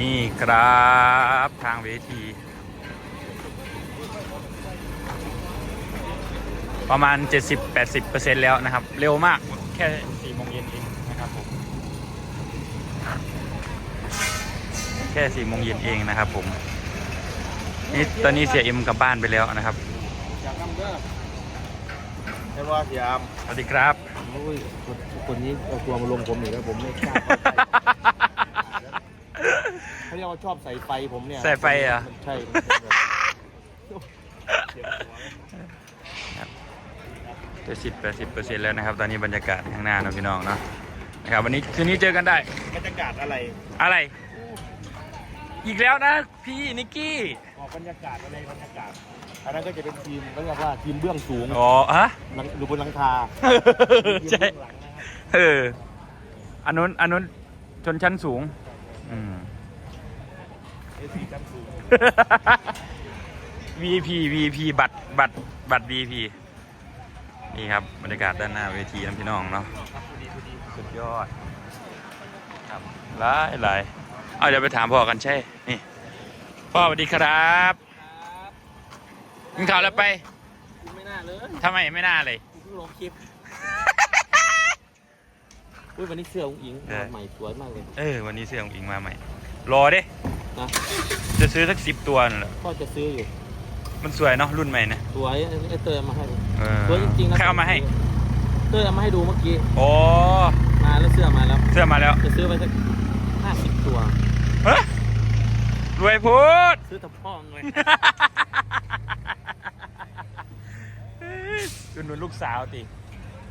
นี่ครับทางเวที ประมาณ 70-80%แล้วนะครับ เร็วมากแค่4โมงเย็นเองนะครับผมแค่4โมงเย็นเองนะครับผมนี่ตอนนี้เสียเอ็มกลับบ้านไปแล้วนะครับอยากนำเด้อใช่ว่าพี่อามสวัสดีครับ โอ้ยคนคนนี้เอาตัวมาลงผมอีกแล้วผมไม่กล้าเข้าไปเขา เรียกว่าชอบใส่ไฟผมเนี่ยใส่ไฟเหรอ ใช่จะสิบแปดสิบเปอร์เซ็นต์แล้วนะครับ ตอนนี้บรรยากาศข้างหน้าเนาะพี่น้องเนาะนะครับวันนี้คืนนี้เจอกันได้ บรรยากาศอะไรอะไร อีกแล้วนะพี่นิกกี้ ออกบรรยากาศอะไรบรรยากาศอันนั้นก็จะเป็นทีมเขาเรียกว่าทีมเบื้องสูงอ๋อฮะ หลังอยู่บนหลังคาใช่ทีมเบื้องหลังนะครับ เอออันนู้นอันนู้นชนชั้นสูง อืม เอซีชั้นสูง VP VP บัตรบัตรบัตร VP นี่ครับบรรยากาศด้านหน้าเวทีนะพี่น้องเนาะสุดยอดครับหลายหลายเอาเดี๋ยวไปถามพ่อกันใช่นี่พ่อสวัสดีครับกินข้าวแล้วไปไม่น่าเลยทำไมไม่น่าเลยเพิ่งลงคลิปอุ้ยวันนี้เสื้อของอิงเออใหม่สวยมากเลยเออวันนี้เสื้อของอิงมาใหม่ รอเด้ นะจะซื้อสักสิบตัวนั่นแหละก็จะซื้ออยู่ มันสวยเนาะรุ่นใหม่นะสวยไอ้เตยเอามาให้เออสวยจริงๆนะใครเอามาให้เตยเอามาให้ดูเมื่อกี้ โอ้มาแล้วเสื้อมาแล้ว เสื้อมาแล้วจะซื้อไปสักห้าสิบตัว เฮ้ยรวยพูด ซื้อตะพ่องเลยดูหนุนลูกสาวติ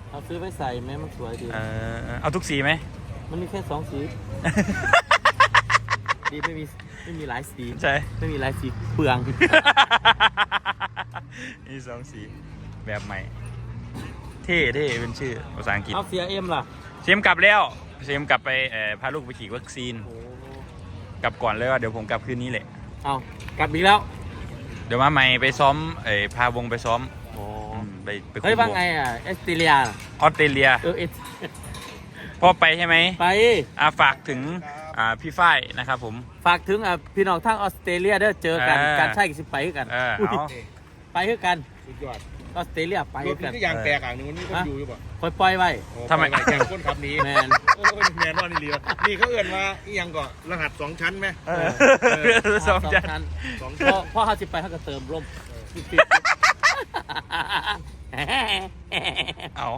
เอาซื้อไปใส่แม้มันสวยดี เออเอาทุกสีไหม มันมีแค่สองสี ดีไม่มีไม่มีหลายสีใช่ ไม่มีหลายสีเปลืองนี่สองสีแบบใหม่ เท่เท่เป็นชื่อภาษาอังกฤษเอาเสียเอ็มล่ะเซมกลับแล้วเซมกลับไปเอ่อพาลูกไปฉีดวัคซีนโอ้กลับก่อนเลยว่าเดี๋ยวผมกลับคืนนี้แหละ เอากลับอีกแล้วเดี๋ยวมาใหม่ไปซ้อมเอ่อพาวงไปซ้อมโอ้อืมไปไปคุมเฮ้ยว่าไงวอะเอสเตรเลียน่ะออสเตรเลียเออเอสพ่อไปใช่ไหมไปอ่าฝากถึง อ่าพี่ฝ้ายนะครับผม ฝากถึงอะพี่น้องทางออสเตรเลียเด้อเจอกันเออ การใช่กันสิไปคือกัน เอออุ้ยเอา ไปคือกันสุดยอดออสเตรเลียไปรคืถอกันนี่ก็ยางแตกอะนึงมันนี่คนอยู่อยู่ป่ะคอยปล่อยไว้ โอ้ทำไม ปล่อยว้แข่งคนขับหนี้แมน โอ้ยแมนว่านี่เลียวนี่เขาเอื่นว่าอีหยังก่อนรหัสสองชั้นไหมเออสองจันสองพชั้นอพอเขาสิไปเขาก็เติมร่มเอา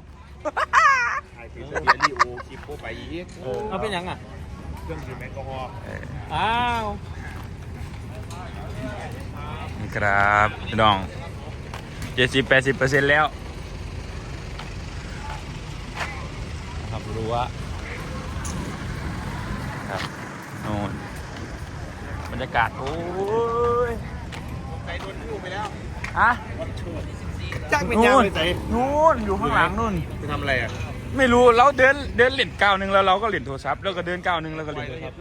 ถ่ายคลิปเบียร์ลีโอคลิปโปไปอีกเอาเป็นหยังอะ เครื่องดื่มแอลกอฮอล์อ้าวนี่ครับพี่น้องเจ็ดสิบแปดสิบเปอร์เซ็นต์แล้วนะครับรั้วครับโน่นบรรยากาศ โอ้ยไปโดนลูกไปแล้วฮะจ้างเป็นยางไปใส่นู่นอยู่ข้างหลังนู่นไปทำอะไรอะ ไม่รู้เราเดินเดินเล่นก้าวหนึ่งแล้วเราก็เล่นโทรศัพท์แล้วก็เดินก้าวหนึ่งแล้วก็เล่นโทรศัพท์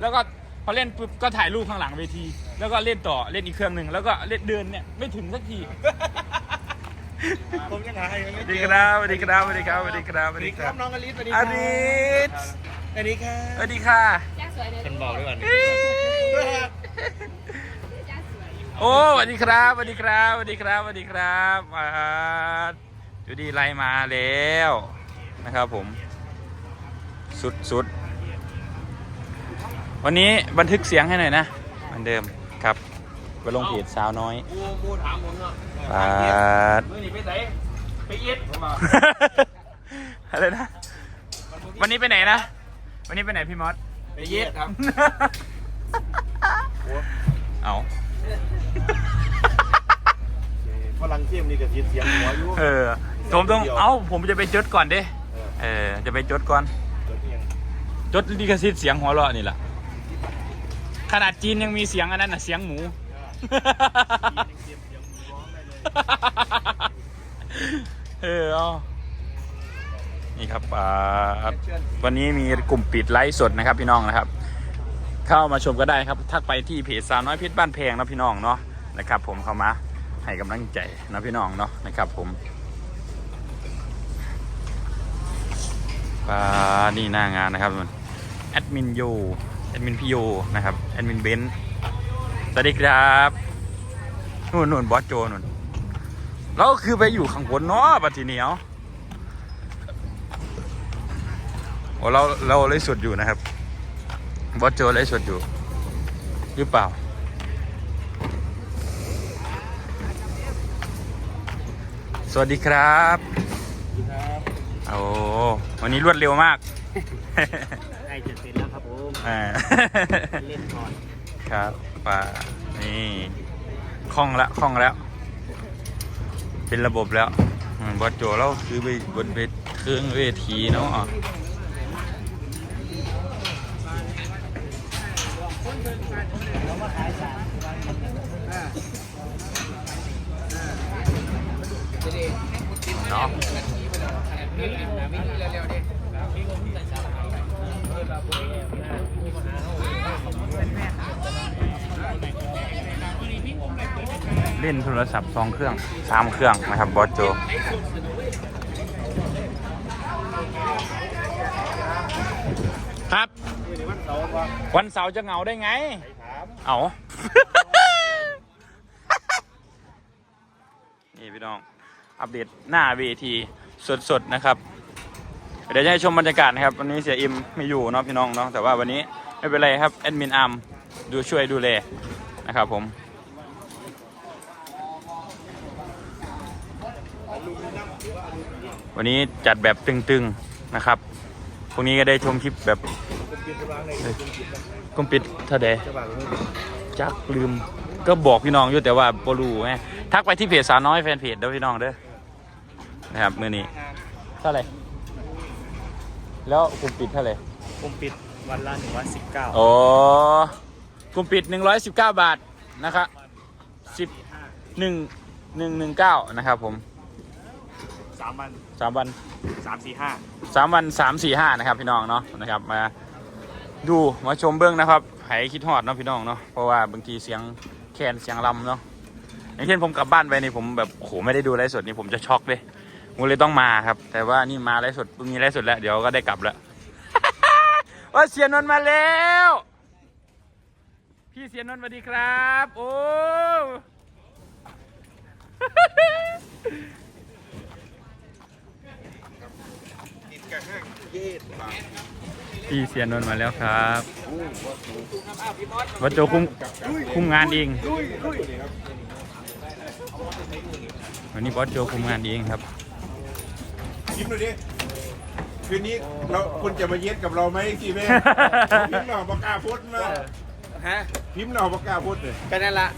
แล้วก็พอเล่นปุ๊บก็ถ่ายรูปข้างหลังเวที แล้วก็เล่นต่อเล่นอีกเครื่องหนึ่งแล้วก็เล่นเดินเนี่ยไม่ถึงสักทีผมยังหาให้มันสไม่วัสเจดีอครับสวัสดีครับสวัสดีครับสวัสดีครับสสวัวัสสดีดีคครัรับบน้องอลิสสวัสดีอลิสสวัสดีค่ะสวัสดีค่ะเป็นบอกด้วยกันโอ้สวัสดีครับสวัสดีครับสวัสดีครับสวัสดีครับมา จูดีไล่มาแล้วนะครับผม สุดสุดวันนี้บันทึกเสียงให้หน่อยนะเหมือนเดิมครับไปลงเพจสาวน้อยมูมูถามผมเนาะปาดมือหนีไปไหนไปเย็ดผมบอกอะไรนะ วันนี้ไปไหนนะ วันนี้ไปไหนพี่มอสไปเย็ดครับเอา ฝรั่งเข้มนี่ก็เสียเสียงหัวอยู่เออผมต้องเอ้าผมจะไปจดก่อนเด้เออเออจะไปจดก่อนเกิดเอียงจดลิขสิทธิ์เสียงหัวเราะนี่แหละขนาดจีนยังมีเสียงอันนั้นน่ะเสียงหมูเออเอานี่ครับอ่าวันนี้มีกลุ่มปิดไลฟ์สดนะครับพี่น้องนะครับ เข้ามาชมก็ได้ครับ ทักไปที่เพจสาวน้อยเพชรบ้านแพงนะพี่น้องเนาะนะครับ ผมเข้ามา ให้กำลังใจนะพี่น้องเนาะนะครับผมอ่านี่หน้างานนะครับมันแอดมินโยแอดมินพี่โยนะครับแอดมินเบนสวัสดีครับนู่นนู่นบอสโจนู่นเราคือไปอยู่ข้างบนเนาะปัจจุบันเนาะโอ้เราเราเลยสุดอยู่นะครับบอสโจเลยสุดอยู่หรือเปล่า สวัสดีครับครับโอ้วันนี้รวดเร็วมากใกล้จะเสร็จแล้วครับผมอ่าเล่นก่อนครับป่านี่คล่องละคล่องแล้ว เป็นระบบแล้วอืมบอสโจเราคือไปบนเวทเครื่องเวทีเนาะเนาะเล่นโทรศัพท์สองเครื่องสามเครื่องนะครับบอสโจครับ วันเสาร์จะเหงาได้ไง เอานี่พี่น้อง อัปเดตหน้าเวทีสดๆนะครับ เดี๋ยวจะให้ชมบรรยากาศนะครับ วันนี้เสียอิมไม่อยู่เนาะพี่น้องเนาะแต่ว่าวันนี้ไม่เป็นไรครับแอดมินอาร์มดูช่วยดูแลนะครับผมวันนี้จัดแบบตึงๆนะครับพรุ่งนี้ก็ได้ชมคลิปแบบผมเปลี่ยนกำลังในกลุ่มปิดเท่าใดะจักลืม ก็บอกพี่น้องอยู่แต่ว่าบรูไงทักไปที่เพจสาวน้อยแฟนเพจเด้อพี่น้องเด้อ นะครับมือนี้ เท่าไหร่ แล้วกลุ่มปิดเท่าไหร่ผมปิดวันละหนึ่งร้อยสิบเก้าโอ้กลุ่มปิด 119 บาทนะครับ10 1 119นะครับผมสามวัน3วันสามสี่ห้า3วัน3 4 5นะครับพี่น้องเนาะนะครับมาดูมาชมเบื้องนะครับให้คิดฮอดเนาะพี่น้องเนาะเพราะว่าบางทีเสียงแคนเสียงลำเนาะอย่างเช่นผมกลับบ้านไปนี่ผมแบบโอ้โหไม่ได้ดูไลฟ์สดนี่ผมจะช็อกเลย ผมเลยต้องมาครับ แต่ว่านี่มาไลฟ์สดพรุ่งนี้ไลฟ์สดแล้ว เดี๋ยวก็ได้กลับแล้วว่าเสียนนท์มาแล้ว พี่เสียนนท์สวัสดีครับ โอ้ติดกับห้างเย็ดบาทพี่เสียนนท์มาแล้วครับวัดโจคุมคุมงานเองวันนี้บอสโจคุมงานเองครับ ยิ้มหน่อยดิคืนนี้เราคุณจะมาเย็ดกับเราไหมสิแม่พิมพ์หน่อปากกาพุทธมาฮะพิมพ์หน่อปากกาพุทธเลยก็นั่นละ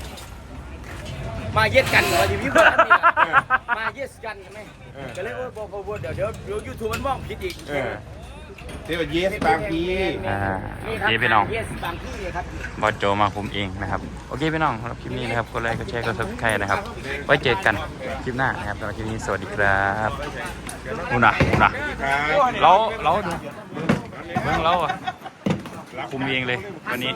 มาเย็ดกันว่าอยู่พี่คนนั้นนี่ล่ะมาเย็ดกันใช่ไหมเออก็เลยโอ้ยบอกบอกเดี๋ยวเดี๋ยวเดี๋ยวยูทูบมันมองผิดอีก เออเดี๋ยวเย็ดบางทีอ่านี่ครับโอเคพี่น้อง เย็ดบางที่เลยครับ บอสโจมาคุมเองนะครับ โอเคพี่น้องสำหรับคลิปนี้นะครับกดไลค์กดแชร์กดซับสไครต์นะครับ ไว้เจอกันคลิปหน้านะครับสำหรับคลิปนี้สวัสดีครับอุนะอุนะครับเราเราดูเบิ่งเราอะคุมเองเลยวันนี้